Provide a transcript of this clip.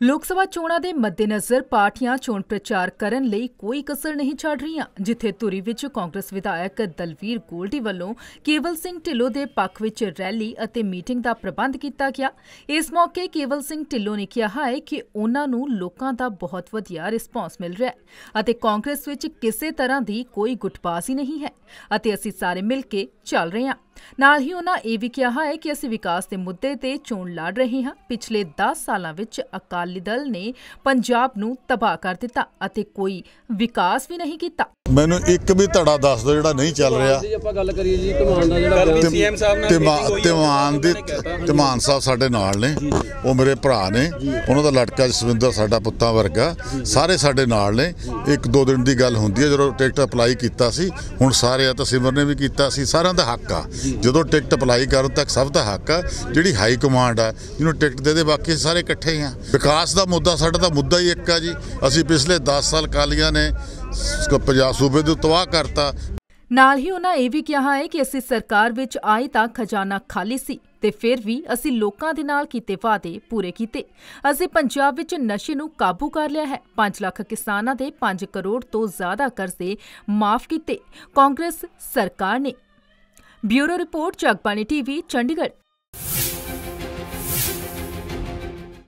ਲੋਕ ਸਭਾ ਚੋਣਾਂ ਦੇ ਮੱਦੇਨਜ਼ਰ ਪਾਰਟੀਆਂ ਚੋਣ ਪ੍ਰਚਾਰ ਕਰਨ ਲਈ ਕੋਈ ਕਸਰ ਨਹੀਂ ਛੱਡ ਰਹੀਆਂ, ਜਿੱਥੇ ਧੁਰੀ ਵਿੱਚ ਕਾਂਗਰਸ ਵਿਧਾਇਕ ਦਲਵੀਰ ਗੋਲਡੀ ਵੱਲੋਂ ਕੇਵਲ ਸਿੰਘ ਢਿੱਲੋਂ ਦੇ ਪੱਖ ਵਿੱਚ ਰੈਲੀ ਅਤੇ ਮੀਟਿੰਗ ਦਾ ਪ੍ਰਬੰਧ ਕੀਤਾ ਗਿਆ। ਇਸ ਮੌਕੇ ਕੇਵਲ ਸਿੰਘ ਢਿੱਲੋਂ ਨੇ ਕਿਹਾ ਹੈ ਕਿ ਉਹਨਾਂ ਨੂੰ ਲੋਕਾਂ ਦਾ ਬਹੁਤ ਵਧੀਆ ਰਿਸਪਾਂਸ ਮਿਲ ਰਿਹਾ ਹੈ ਅਤੇ ਕਾਂਗਰਸ ਵਿੱਚ ਕਿਸੇ ਤਰ੍ਹਾਂ ਦੀ ਕੋਈ ਗੁੱਟਬਾਜ਼ੀ ਨਹੀਂ ਹੈ ਅਤੇ ਅਸੀਂ ਸਾਰੇ ਮਿਲ ਕੇ ਚੱਲ ਰਹੇ ਹਾਂ। ਨਾਲ ਹੀ ਉਹਨਾਂ ਇਹ ਵੀ ਕਿਹਾ ਹੈ ਕਿ ਅਸੀਂ ਵਿਕਾਸ ਦੇ ਮੁੱਦੇ ਤੇ ਚੋਣ ਲੜ ਰਹੇ ਹਾਂ। ਪਿਛਲੇ 10 ਸਾਲਾਂ ਵਿੱਚ ਅਕਾਲੀ ਦਲ ਨੇ ਪੰਜਾਬ ਨੂੰ ਤਬਾਹ ਕਰ ਦਿੱਤਾ ਅਤੇ ਕੋਈ ਵਿਕਾਸ ਵੀ ਨਹੀਂ ਕੀਤਾ। ਮੈਨੂੰ ਇੱਕ ਵੀ ਧੜਾ ਦੱਸ ਦਿਓ ਜਿਹੜਾ ਨਹੀਂ ਚੱਲ ਰਿਹਾ। ਜੇ ਆਪਾਂ ਗੱਲ ਕਰੀਏ ਜੀ ਧਮਾਨ ਦਾ ਜਿਹੜਾ ਬਿਆਨ ਸੀ CM ਸਾਹਿਬ ਨਾਲ ਤੇ meeting ਹੋਈ ਹੈ, ਤਿਮਾਨ ਦੇ ਉਹਨਾਂ ਨੇ ਕਹਿਤਾ। ਤਿਮਾਨ ਸਾਹਿਬ ਸਾਡੇ ਨਾਲ ਨੇ। ਉਹ ਮੇਰੇ ਭਰਾ ਨੇ। ਉਹਨਾਂ ਦਾ ਲੜਕਾ ਜਸਵਿੰਦਰ ਸਾਡਾ ਪੁੱਤਾਂ ਵਰਗਾ। ਸਾਰੇ ਸਾਡੇ ਨਾਲ ਨੇ। ਇੱਕ ਦੋ ਦਿਨ ਦੀ ਗੱਲ ਹੁੰਦੀ ਹੈ ਜਦੋਂ ਟਿਕਟ ਅਪਲਾਈ ਕੀਤਾ ਸੀ। ਹੁਣ ਸਾਰੇ ਆ ਤਾਂ ਸਿਮਰ ਨੇ ਵੀ ਕੀਤਾ ਸੀ। ਸਾਰਿਆਂ ਦਾ ਹੱਕ ਆ। ਜਦੋਂ ਟਿਕਟ ਅਪਲਾਈ ਕਰਨ ਤੱਕ ਸਭ ਦਾ ਹੱਕ ਆ, ਜਿਹੜੀ ਹਾਈ ਕਮਾਂਡ ਆ, ਜਿਹਨੂੰ ਟਿਕਟ ਦੇ ਦੇ, ਬਾਕੀ ਸਾਰੇ ਇਕੱਠੇ ਆ। ਵਿਕਾਸ ਦਾ ਮੁੱਦਾ, ਸਾਡਾ ਤਾਂ ਮੁੱਦਾ ਹੀ ਇੱਕ ਆ ਜੀ। ਅਸੀਂ ਪਿਛਲੇ 10 ਸਾਲ ਕਾਲੀਆਂ ਨੇ ਪੰਜਾਬ ਸੂਬੇ ਨੂੰ ਤਬਾਹ ਕਰਤਾ। ਨਾਲ ਹੀ ਉਹਨਾਂ ਇਹ ਵੀ ਕਿਹਾ ਹੈ ਕਿ ਅਸੀਂ ਸਰਕਾਰ ਵਿੱਚ ਆਏ ਤਾਂ ਖਜ਼ਾਨਾ ਖਾਲੀ ਸੀ ਤੇ ਫਿਰ ਵੀ ਅਸੀਂ ਲੋਕਾਂ ਦੇ ਨਾਲ ਕੀਤੇ ਵਾਅਦੇ ਪੂਰੇ ਕੀਤੇ। ਅਸੀਂ ਪੰਜਾਬ ਵਿੱਚ ਨਸ਼ੇ ਨੂੰ ਕਾਬੂ ਕਰ ਲਿਆ ਹੈ। 5 ਲੱਖ ਕਿਸਾਨਾਂ ਦੇ 5 ਕਰੋੜ ਤੋਂ ਜ਼ਿਆਦਾ ਕਰਜ਼ੇ ਮਾਫ ਕੀਤੇ। ਕਾਂਗਰਸ, ਸਰਕਾਰ ਨੇ bureau report Jagbani TV Chandigarh.